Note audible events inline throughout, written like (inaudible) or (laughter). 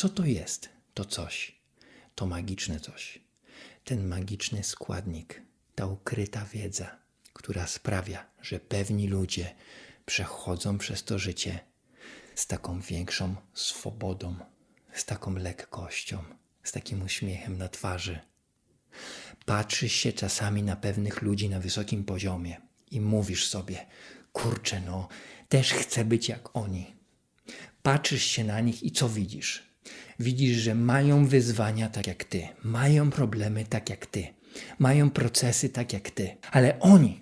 Co to jest to coś? To magiczne coś. Ten magiczny składnik, ta ukryta wiedza, która sprawia, że pewni ludzie przechodzą przez to życie z taką większą swobodą, z taką lekkością, z takim uśmiechem na twarzy. Patrzysz się czasami na pewnych ludzi na wysokim poziomie i mówisz sobie: Kurczę, no, też chcę być jak oni. Patrzysz się na nich i co widzisz? Widzisz, że mają wyzwania tak jak ty, mają problemy tak jak ty, mają procesy tak jak ty, ale oni,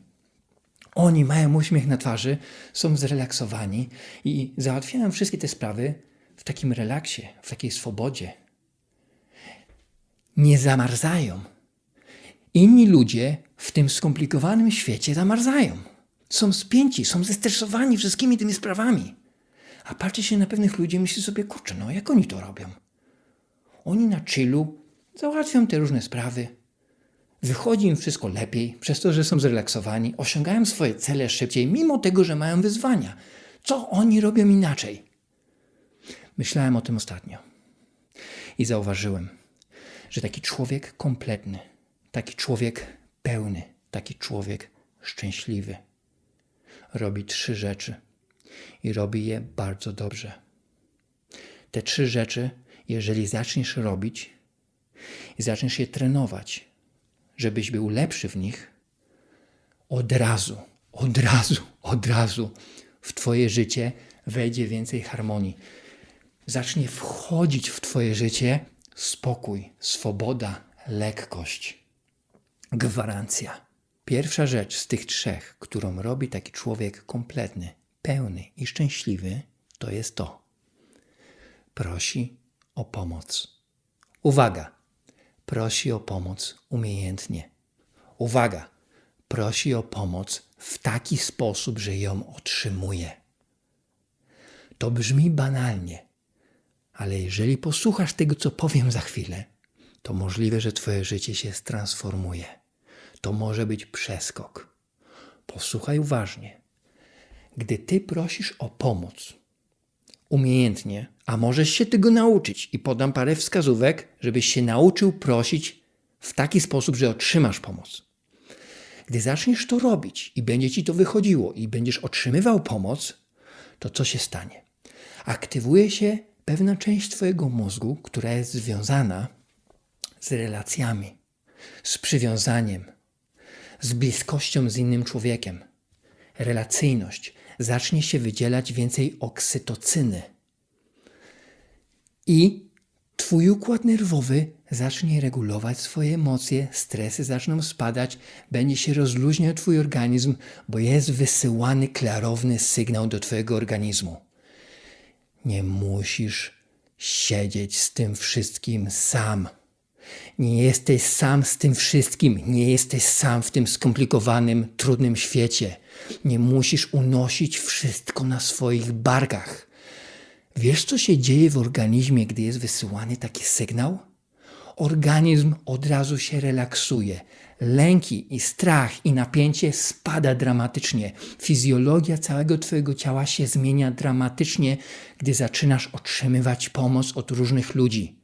oni mają uśmiech na twarzy, są zrelaksowani i załatwiają wszystkie te sprawy w takim relaksie, w takiej swobodzie. Nie zamarzają. Inni ludzie w tym skomplikowanym świecie zamarzają. Są spięci, są zestresowani wszystkimi tymi sprawami. A patrzy się na pewnych ludzi i myśli sobie, kurczę, no jak oni to robią? Oni na chillu załatwią te różne sprawy. Wychodzi im wszystko lepiej, przez to, że są zrelaksowani, osiągają swoje cele szybciej, mimo tego, że mają wyzwania. Co oni robią inaczej? Myślałem o tym ostatnio i zauważyłem, że taki człowiek kompletny, taki człowiek pełny, taki człowiek szczęśliwy robi trzy rzeczy i robi je bardzo dobrze. Te trzy rzeczy, jeżeli zaczniesz robić i zaczniesz je trenować, żebyś był lepszy w nich, od razu, od razu, od razu w Twoje życie wejdzie więcej harmonii. Zacznie wchodzić w Twoje życie spokój, swoboda, lekkość. Gwarancja. Pierwsza rzecz z tych trzech, którą robi taki człowiek kompletny, pełny i szczęśliwy, to jest to. Prosi o pomoc. Uwaga! Prosi o pomoc umiejętnie. Uwaga! Prosi o pomoc w taki sposób, że ją otrzymuje. To brzmi banalnie, ale jeżeli posłuchasz tego, co powiem za chwilę, to możliwe, że Twoje życie się transformuje. To może być przeskok. Posłuchaj uważnie. Gdy Ty prosisz o pomoc umiejętnie, a możesz się tego nauczyć, i podam parę wskazówek, żebyś się nauczył prosić w taki sposób, że otrzymasz pomoc. Gdy zaczniesz to robić i będzie ci to wychodziło i będziesz otrzymywał pomoc, to co się stanie? Aktywuje się pewna część Twojego mózgu, która jest związana z relacjami, z przywiązaniem, z bliskością z innym człowiekiem. Relacyjność. Zacznie się wydzielać więcej oksytocyny. I Twój układ nerwowy zacznie regulować swoje emocje, stresy zaczną spadać, będzie się rozluźniał Twój organizm, bo jest wysyłany klarowny sygnał do Twojego organizmu. Nie musisz siedzieć z tym wszystkim sam. Nie jesteś sam z tym wszystkim, nie jesteś sam w tym skomplikowanym, trudnym świecie. Nie musisz unosić wszystko na swoich barkach. Wiesz, co się dzieje w organizmie, gdy jest wysyłany taki sygnał? Organizm od razu się relaksuje. Lęki i strach i napięcie spada dramatycznie. Fizjologia całego Twojego ciała się zmienia dramatycznie, gdy zaczynasz otrzymywać pomoc od różnych ludzi.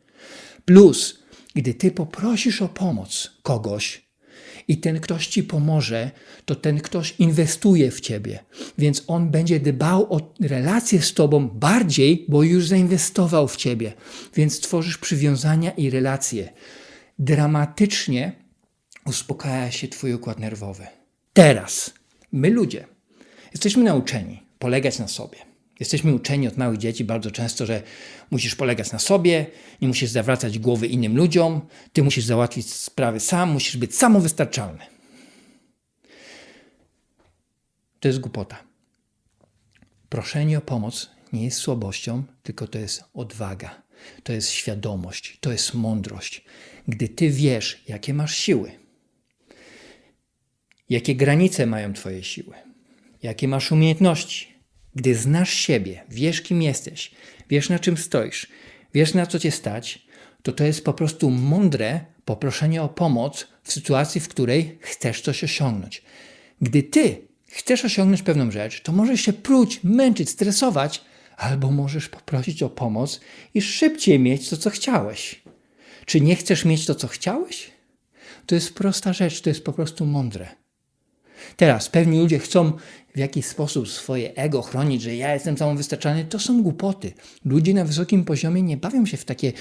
Plus, gdy Ty poprosisz o pomoc kogoś, i ten ktoś ci pomoże, to ten ktoś inwestuje w ciebie. Więc on będzie dbał o relacje z tobą bardziej, bo już zainwestował w ciebie. Więc tworzysz przywiązania i relacje. Dramatycznie uspokaja się twój układ nerwowy. Teraz my ludzie jesteśmy nauczeni polegać na sobie. Jesteśmy uczeni od małych dzieci bardzo często, że musisz polegać na sobie, nie musisz zawracać głowy innym ludziom, ty musisz załatwić sprawy sam, musisz być samowystarczalny. To jest głupota. Proszenie o pomoc nie jest słabością, tylko to jest odwaga, to jest świadomość, to jest mądrość. Gdy ty wiesz, jakie masz siły, jakie granice mają twoje siły, jakie masz umiejętności, gdy znasz siebie, wiesz kim jesteś, wiesz na czym stoisz, wiesz na co cię stać, to to jest po prostu mądre poproszenie o pomoc w sytuacji, w której chcesz coś osiągnąć. Gdy ty chcesz osiągnąć pewną rzecz, to możesz się pruć, męczyć, stresować, Albo możesz poprosić o pomoc i szybciej mieć to, co chciałeś. Czy nie chcesz mieć to, co chciałeś? To jest prosta rzecz, to jest po prostu mądre. Teraz pewni ludzie chcą w jakiś sposób swoje ego chronić, że ja jestem samowystarczalny. To są głupoty. Ludzie na wysokim poziomie nie bawią się w takie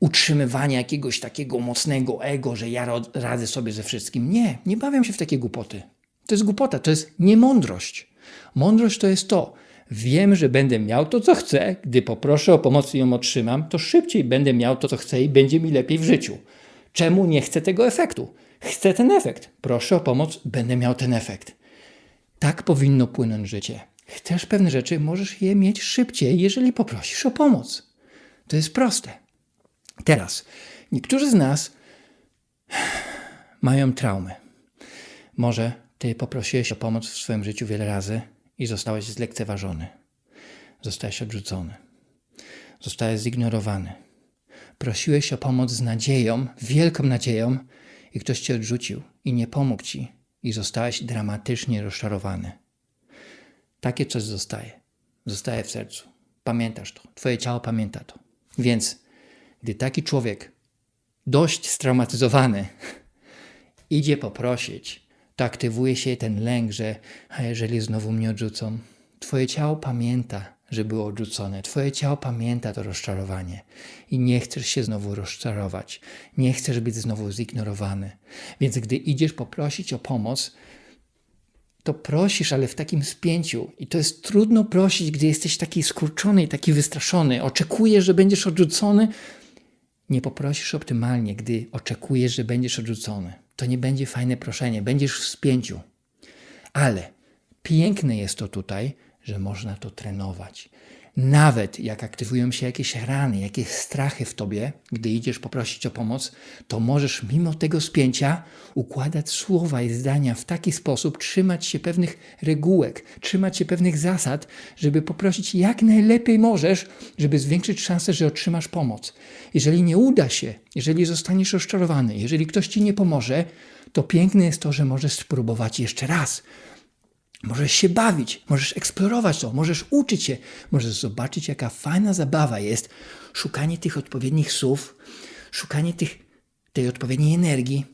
utrzymywanie jakiegoś takiego mocnego ego, że ja radzę sobie ze wszystkim. Nie, nie bawią się w takie głupoty. To jest głupota, to jest niemądrość. Mądrość to jest to. Wiem, że będę miał to, co chcę. Gdy poproszę o pomoc i ją otrzymam, to szybciej będę miał to, co chcę i będzie mi lepiej w życiu. Czemu nie chcę tego efektu? Chcę ten efekt. Proszę o pomoc, będę miał ten efekt. Tak powinno płynąć życie. Chcesz pewne rzeczy, możesz je mieć szybciej, jeżeli poprosisz o pomoc. To jest proste. Teraz, niektórzy z nas mają traumy. Może ty poprosiłeś o pomoc w swoim życiu wiele razy i zostałeś zlekceważony. Zostałeś odrzucony. Zostałeś zignorowany. Prosiłeś o pomoc z nadzieją, wielką nadzieją, i ktoś cię odrzucił i nie pomógł ci, i zostałeś dramatycznie rozczarowany. Takie coś zostaje. Zostaje w sercu. Pamiętasz to. Twoje ciało pamięta to. Więc, gdy taki człowiek, dość straumatyzowany, (laughs) idzie poprosić, to aktywuje się ten lęk, że a jeżeli znowu mnie odrzucą, twoje ciało pamięta, że było odrzucone. Twoje ciało pamięta to rozczarowanie i nie chcesz się znowu rozczarować. Nie chcesz być znowu zignorowany. Więc gdy idziesz poprosić o pomoc, to prosisz, ale w takim spięciu. I to jest trudno prosić, gdy jesteś taki skurczony i taki wystraszony. Oczekujesz, że będziesz odrzucony. Nie poprosisz optymalnie, gdy oczekujesz, że będziesz odrzucony. To nie będzie fajne proszenie, będziesz w spięciu. Ale piękne jest to tutaj, że można to trenować. Nawet jak aktywują się jakieś rany, jakieś strachy w tobie, gdy idziesz poprosić o pomoc, to możesz mimo tego spięcia układać słowa i zdania w taki sposób, trzymać się pewnych regułek, trzymać się pewnych zasad, żeby poprosić jak najlepiej możesz, żeby zwiększyć szansę, że otrzymasz pomoc. Jeżeli nie uda się, jeżeli zostaniesz rozczarowany, jeżeli ktoś ci nie pomoże, to piękne jest to, że możesz spróbować jeszcze raz. Możesz się bawić, możesz eksplorować to, możesz uczyć się, możesz zobaczyć, jaka fajna zabawa jest szukanie tych odpowiednich słów, szukanie tych, tej odpowiedniej energii,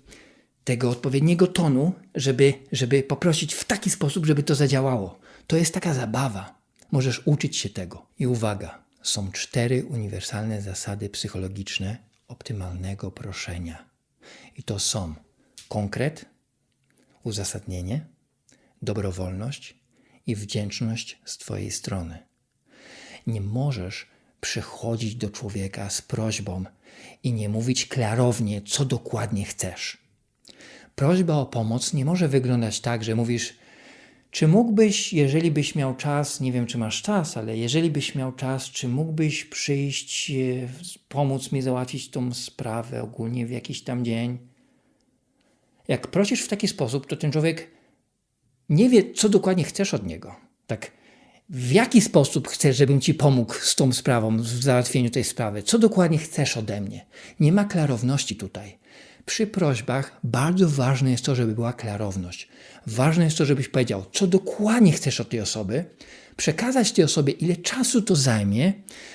tego odpowiedniego tonu, żeby, żeby poprosić w taki sposób, żeby to zadziałało. To jest taka zabawa. Możesz uczyć się tego. I uwaga, są cztery uniwersalne zasady psychologiczne optymalnego proszenia. I to są konkret, uzasadnienie, dobrowolność i wdzięczność z Twojej strony. Nie możesz przychodzić do człowieka z prośbą i nie mówić klarownie, co dokładnie chcesz. Prośba o pomoc nie może wyglądać tak, że mówisz: Czy mógłbyś, jeżeli byś miał czas, nie wiem czy masz czas, ale jeżeli byś miał czas, czy mógłbyś przyjść, e, pomóc mi załatwić tą sprawę ogólnie w jakiś tam dzień? Jak prosisz w taki sposób, to ten człowiek nie wie, co dokładnie chcesz od niego. Tak, w jaki sposób chcesz, żebym ci pomógł z tą sprawą, w załatwieniu tej sprawy? Co dokładnie chcesz ode mnie? Nie ma klarowności tutaj. Przy prośbach bardzo ważne jest to, żeby była klarowność. Ważne jest to, żebyś powiedział, co dokładnie chcesz od tej osoby, przekazać tej osobie, ile czasu to zajmie,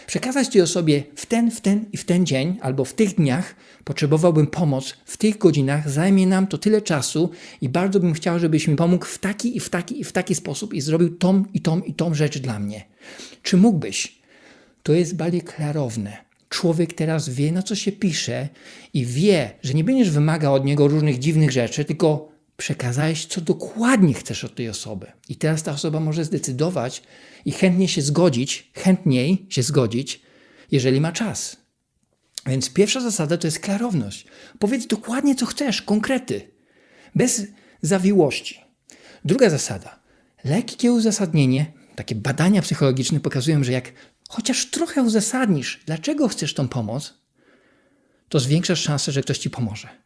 przekazać tej osobie w ten, w ten i w ten dzień, albo w tych dniach potrzebowałbym pomoc, w tych godzinach, zajmie nam to tyle czasu i bardzo bym chciał, żebyś mi pomógł w taki i w taki i w taki sposób i zrobił tą i tą i tą rzecz dla mnie. Czy mógłbyś? To jest bardziej klarowne. Człowiek teraz wie, na co się pisze i wie, że nie będziesz wymagał od niego różnych dziwnych rzeczy, tylko przekazałeś, co dokładnie chcesz od tej osoby. I teraz ta osoba może zdecydować i chętnie się zgodzić, chętniej się zgodzić, jeżeli ma czas. Więc pierwsza zasada to jest klarowność. Powiedz dokładnie, co chcesz, konkrety, bez zawiłości. Druga zasada. Lekkie uzasadnienie, takie badania psychologiczne pokazują, że jak chociaż trochę uzasadnisz, dlaczego chcesz tą pomoc, to zwiększasz szansę, że ktoś ci pomoże.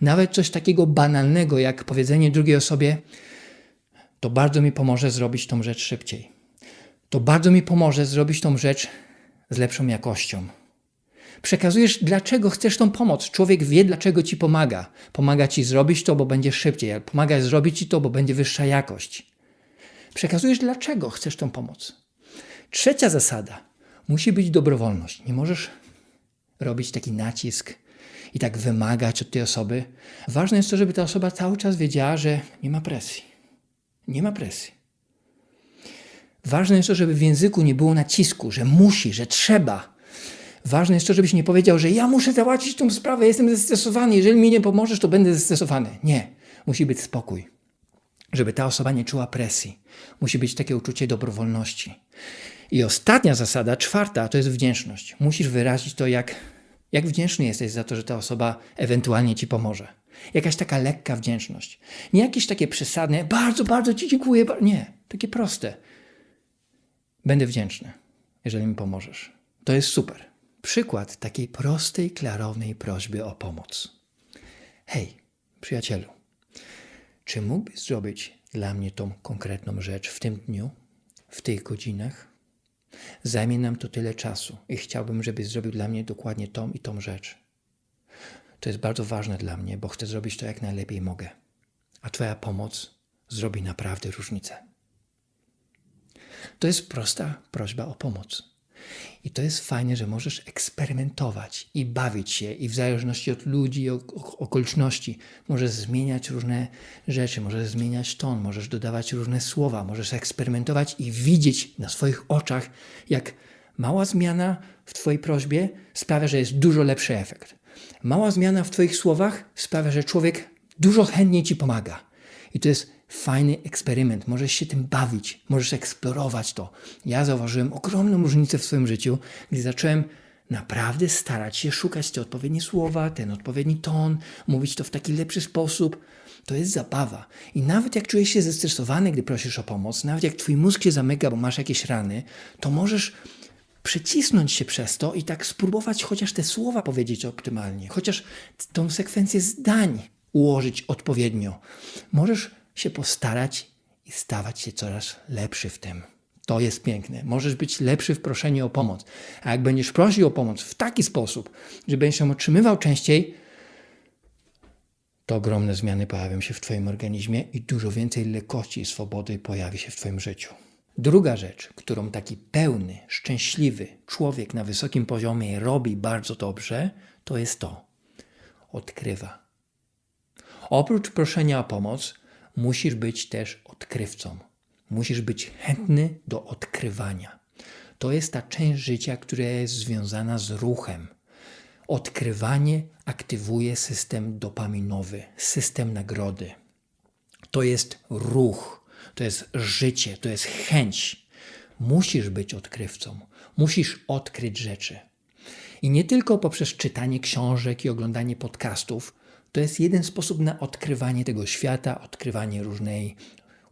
Nawet coś takiego banalnego, jak powiedzenie drugiej osobie, to bardzo mi pomoże zrobić tą rzecz szybciej. To bardzo mi pomoże zrobić tą rzecz z lepszą jakością. Przekazujesz, dlaczego chcesz tą pomoc. Człowiek wie, dlaczego ci pomaga. Pomaga ci zrobić to, bo będzie szybciej, pomaga zrobić ci to, bo będzie wyższa jakość. Przekazujesz, dlaczego chcesz tą pomoc. Trzecia zasada. Musi być dobrowolność. Nie możesz robić taki nacisk i tak wymagać od tej osoby. Ważne jest to, żeby ta osoba cały czas wiedziała, że nie ma presji. Nie ma presji. Ważne jest to, żeby w języku nie było nacisku, że musi, że trzeba. Ważne jest to, żebyś nie powiedział, że ja muszę załatwić tą sprawę, jestem zestresowany, jeżeli mi nie pomożesz, to będę zestresowany. Nie. Musi być spokój. Żeby ta osoba nie czuła presji. Musi być takie uczucie dobrowolności. I ostatnia zasada, czwarta, to jest wdzięczność. Musisz wyrazić to, jak, jak wdzięczny jesteś za to, że ta osoba ewentualnie ci pomoże. Jakaś taka lekka wdzięczność. Nie jakieś takie przesadne, bardzo, bardzo ci dziękuję. bar-" Nie, takie proste. Będę wdzięczny, jeżeli mi pomożesz. To jest super. Przykład takiej prostej, klarownej prośby o pomoc. Hej, przyjacielu, czy mógłbyś zrobić dla mnie tą konkretną rzecz w tym dniu, w tych godzinach? Zajmie nam to tyle czasu i chciałbym, żebyś zrobił dla mnie dokładnie tą i tą rzecz. To jest bardzo ważne dla mnie, bo chcę zrobić to jak najlepiej mogę. A Twoja pomoc zrobi naprawdę różnicę. To jest prosta prośba o pomoc. I to jest fajne, że możesz eksperymentować i bawić się, i w zależności od ludzi ok- okoliczności możesz zmieniać różne rzeczy, możesz zmieniać ton, możesz dodawać różne słowa, możesz eksperymentować i widzieć na swoich oczach, jak mała zmiana w Twojej prośbie sprawia, że jest dużo lepszy efekt. Mała zmiana w Twoich słowach sprawia, że człowiek dużo chętniej Ci pomaga. I to jest fajny eksperyment. Możesz się tym bawić, możesz eksplorować to. Ja zauważyłem ogromną różnicę w swoim życiu, gdy zacząłem naprawdę starać się szukać te odpowiednie słowa, ten odpowiedni ton, mówić to w taki lepszy sposób. To jest zabawa. I nawet jak czujesz się zestresowany, gdy prosisz o pomoc, nawet jak twój mózg się zamyka, bo masz jakieś rany, to możesz przecisnąć się przez to i tak spróbować chociaż te słowa powiedzieć optymalnie, chociaż tą sekwencję zdań ułożyć odpowiednio. Możesz się postarać i stawać się coraz lepszy w tym. To jest piękne. Możesz być lepszy w proszeniu o pomoc. A jak będziesz prosił o pomoc w taki sposób, że będziesz ją otrzymywał częściej, to ogromne zmiany pojawią się w Twoim organizmie i dużo więcej lekkości i swobody pojawi się w Twoim życiu. Druga rzecz, którą taki pełny, szczęśliwy człowiek na wysokim poziomie robi bardzo dobrze, to jest to. Odkrywa. Oprócz proszenia o pomoc, musisz być też odkrywcą. Musisz być chętny do odkrywania. To jest ta część życia, która jest związana z ruchem. Odkrywanie aktywuje system dopaminowy, system nagrody. To jest ruch, to jest życie, to jest chęć. Musisz być odkrywcą, musisz odkryć rzeczy. I nie tylko poprzez czytanie książek i oglądanie podcastów, to jest jeden sposób na odkrywanie tego świata, odkrywanie różnej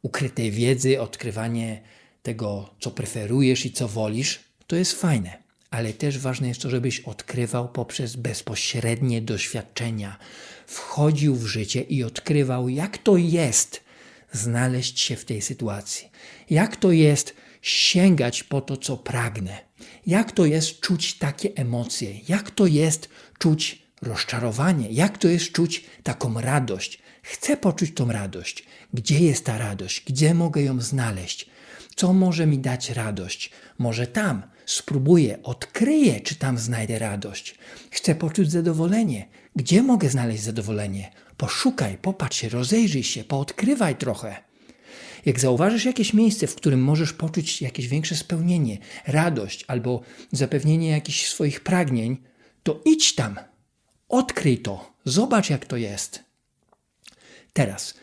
ukrytej wiedzy, odkrywanie tego, co preferujesz i co wolisz. To jest fajne, ale też ważne jest to, żebyś odkrywał poprzez bezpośrednie doświadczenia, wchodził w życie i odkrywał, jak to jest znaleźć się w tej sytuacji, jak to jest sięgać po to, co pragnę, jak to jest czuć takie emocje, jak to jest czuć rozczarowanie, jak to jest czuć taką radość. Chcę poczuć tą radość. Gdzie jest ta radość? Gdzie mogę ją znaleźć? Co może mi dać radość? Może tam spróbuję, odkryję, czy tam znajdę radość. Chcę poczuć zadowolenie. Gdzie mogę znaleźć zadowolenie? Poszukaj, popatrz się, rozejrzyj się, poodkrywaj trochę. Jak zauważysz jakieś miejsce, w którym możesz poczuć jakieś większe spełnienie, radość albo zapewnienie jakichś swoich pragnień, to idź tam, odkryj to, zobacz jak to jest. Teraz,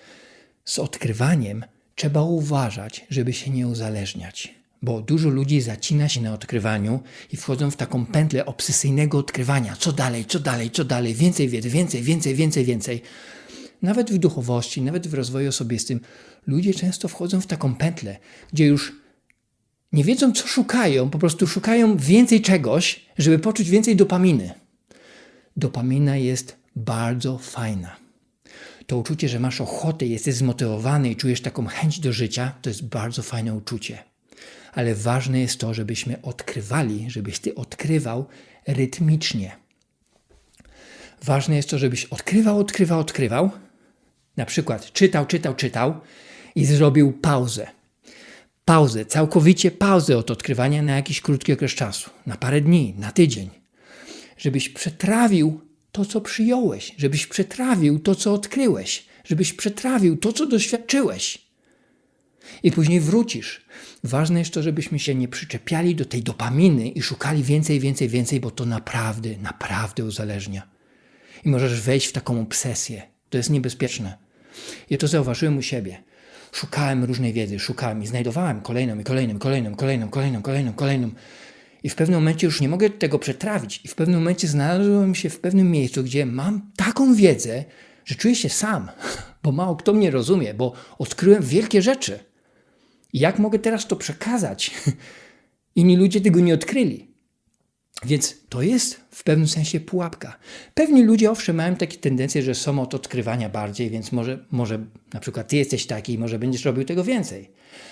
z odkrywaniem trzeba uważać, żeby się nie uzależniać, bo dużo ludzi zacina się na odkrywaniu i wchodzą w taką pętlę obsesyjnego odkrywania. Co dalej, co dalej, co dalej, więcej wiedzy, więcej, więcej, więcej, więcej. Nawet w duchowości, nawet w rozwoju osobistym, ludzie często wchodzą w taką pętlę, gdzie już nie wiedzą, co szukają, po prostu szukają więcej czegoś, żeby poczuć więcej dopaminy. Dopamina jest bardzo fajna. To uczucie, że masz ochotę, jesteś zmotywowany i czujesz taką chęć do życia, to jest bardzo fajne uczucie. Ale ważne jest to, żebyśmy odkrywali, żebyś ty odkrywał rytmicznie. Ważne jest to, żebyś odkrywał, odkrywał, odkrywał. Na przykład czytał, czytał, czytał i zrobił pauzę. pauzę, całkowicie pauzę od odkrywania na jakiś krótki okres czasu, na parę dni, na tydzień, żebyś przetrawił to, co przyjąłeś, żebyś przetrawił to, co odkryłeś, żebyś przetrawił to, co doświadczyłeś. I później wrócisz. Ważne jest to, żebyśmy się nie przyczepiali do tej dopaminy i szukali więcej, więcej, więcej, bo to naprawdę, naprawdę uzależnia. I możesz wejść w taką obsesję. To jest niebezpieczne. Ja to zauważyłem u siebie. Szukałem różnej wiedzy, szukałem i znajdowałem kolejną i kolejną, kolejną, kolejną, kolejną, kolejną, kolejną. I w pewnym momencie już nie mogę tego przetrawić. I w pewnym momencie znalazłem się w pewnym miejscu, gdzie mam taką wiedzę, że czuję się sam, (laughs) bo mało kto mnie rozumie, bo odkryłem wielkie rzeczy. I jak mogę teraz to przekazać? (laughs) Inni ludzie tego nie odkryli. Więc to jest w pewnym sensie pułapka. Pewni ludzie owszem mają takie tendencje, że są od odkrywania bardziej, więc może, może na przykład ty jesteś taki i może będziesz robił tego więcej.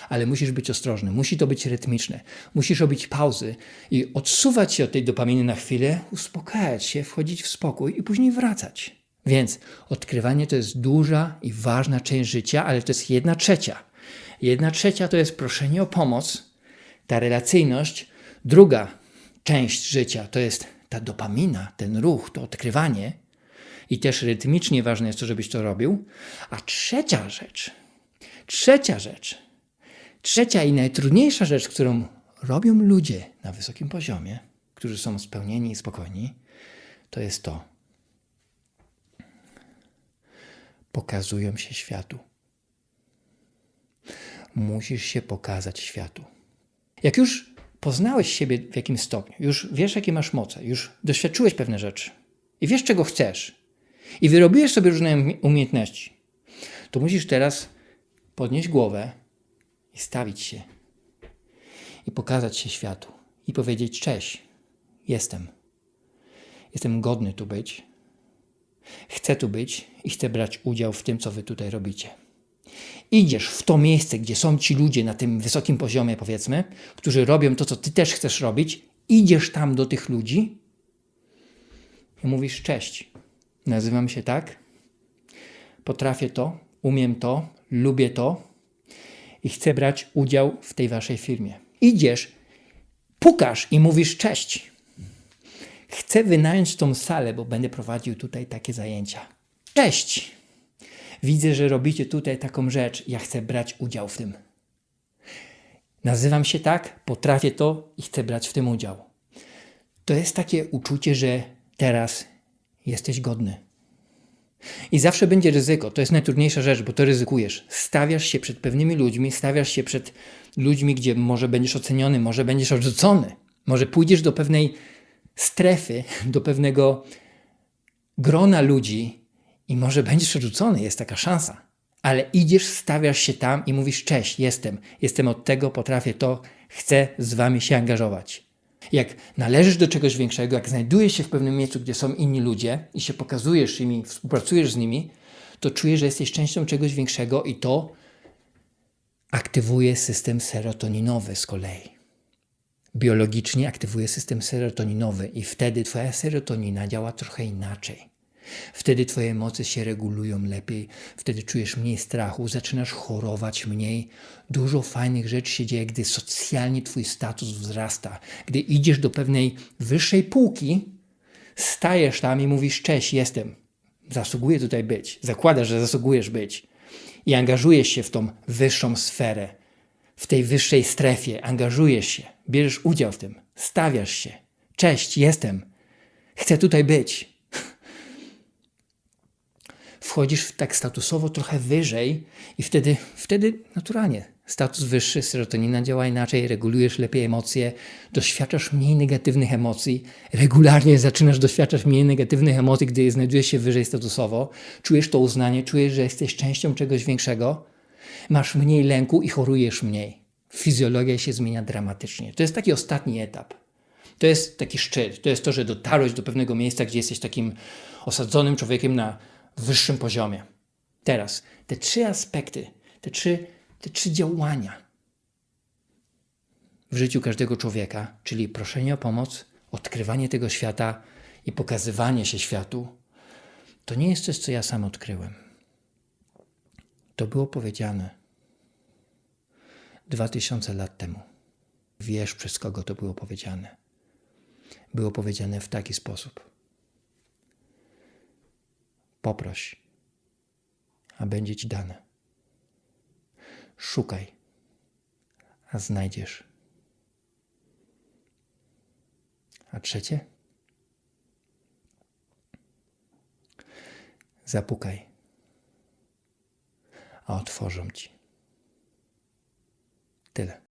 Ale musisz być ostrożny, musi to być rytmiczne. Musisz robić pauzy i odsuwać się od tej dopaminy na chwilę, uspokajać się, wchodzić w spokój i później wracać. Więc odkrywanie to jest duża i ważna część życia, ale to jest jedna trzecia. Jedna trzecia to jest proszenie o pomoc, ta relacyjność. Druga część życia to jest ta dopamina, ten ruch, to odkrywanie. I też rytmicznie ważne jest to, żebyś to robił. A trzecia rzecz, trzecia rzecz, trzecia i najtrudniejsza rzecz, którą robią ludzie na wysokim poziomie, którzy są spełnieni i spokojni, to jest to. Pokazują się światu. Musisz się pokazać światu. Jak już poznałeś siebie w jakimś stopniu, już wiesz, jakie masz moce, już doświadczyłeś pewne rzeczy. I wiesz, czego chcesz, i wyrobiłeś sobie różne umiejętności, to musisz teraz podnieść głowę i stawić się. I pokazać się światu. I powiedzieć: Cześć, jestem. Jestem godny tu być. Chcę tu być i chcę brać udział w tym, co wy tutaj robicie idziesz w to miejsce, gdzie są ci ludzie na tym wysokim poziomie, powiedzmy, którzy robią to, co ty też chcesz robić, idziesz tam do tych ludzi i mówisz: Cześć, nazywam się tak, potrafię to, umiem to, lubię to i chcę brać udział w tej waszej firmie. Idziesz, pukasz i mówisz: Cześć. Chcę wynająć tą salę, bo będę prowadził tutaj takie zajęcia. Cześć. Widzę, że robicie tutaj taką rzecz, ja chcę brać udział w tym. Nazywam się tak, potrafię to i chcę brać w tym udział. To jest takie uczucie, że teraz jesteś godny. I zawsze będzie ryzyko. To jest najtrudniejsza rzecz, bo to ryzykujesz. Stawiasz się przed pewnymi ludźmi, stawiasz się przed ludźmi, gdzie może będziesz oceniony, może będziesz odrzucony, może pójdziesz do pewnej strefy, do pewnego grona ludzi, i może będziesz odrzucony, jest taka szansa. Ale idziesz, stawiasz się tam i mówisz: Cześć, jestem, jestem od tego, potrafię to, chcę z wami się angażować. Jak należysz do czegoś większego, jak znajdujesz się w pewnym miejscu, gdzie są inni ludzie i się pokazujesz im, współpracujesz z nimi, to czujesz, że jesteś częścią czegoś większego i to aktywuje system serotoninowy z kolei. Biologicznie aktywuje system serotoninowy i wtedy twoja serotonina działa trochę inaczej. Wtedy Twoje emocje się regulują lepiej, wtedy czujesz mniej strachu, zaczynasz chorować mniej. Dużo fajnych rzeczy się dzieje, gdy socjalnie Twój status wzrasta. Gdy idziesz do pewnej wyższej półki, stajesz tam i mówisz: Cześć, jestem. Zasługuję tutaj być. Zakładasz, że zasługujesz być. I angażujesz się w tą wyższą sferę, w tej wyższej strefie. Angażujesz się, bierzesz udział w tym, stawiasz się. Cześć, jestem. Chcę tutaj być wchodzisz tak statusowo trochę wyżej i wtedy, wtedy naturalnie status wyższy, serotonina działa inaczej, regulujesz lepiej emocje, doświadczasz mniej negatywnych emocji, regularnie zaczynasz doświadczać mniej negatywnych emocji, gdy znajdujesz się wyżej statusowo, czujesz to uznanie, czujesz, że jesteś częścią czegoś większego, masz mniej lęku i chorujesz mniej. Fizjologia się zmienia dramatycznie. To jest taki ostatni etap. To jest taki szczyt. To jest to, że dotarłeś do pewnego miejsca, gdzie jesteś takim osadzonym człowiekiem na wyższym poziomie. Teraz te trzy aspekty, te trzy, te trzy działania w życiu każdego człowieka, czyli proszenie o pomoc, odkrywanie tego świata i pokazywanie się światu, to nie jest coś, co ja sam odkryłem. To było powiedziane dwa tysiące lat temu. Wiesz, przez kogo to było powiedziane. Było powiedziane w taki sposób. Poproś, a będzie ci dane. Szukaj, a znajdziesz. A trzecie? Zapukaj, a otworzą ci. Tyle.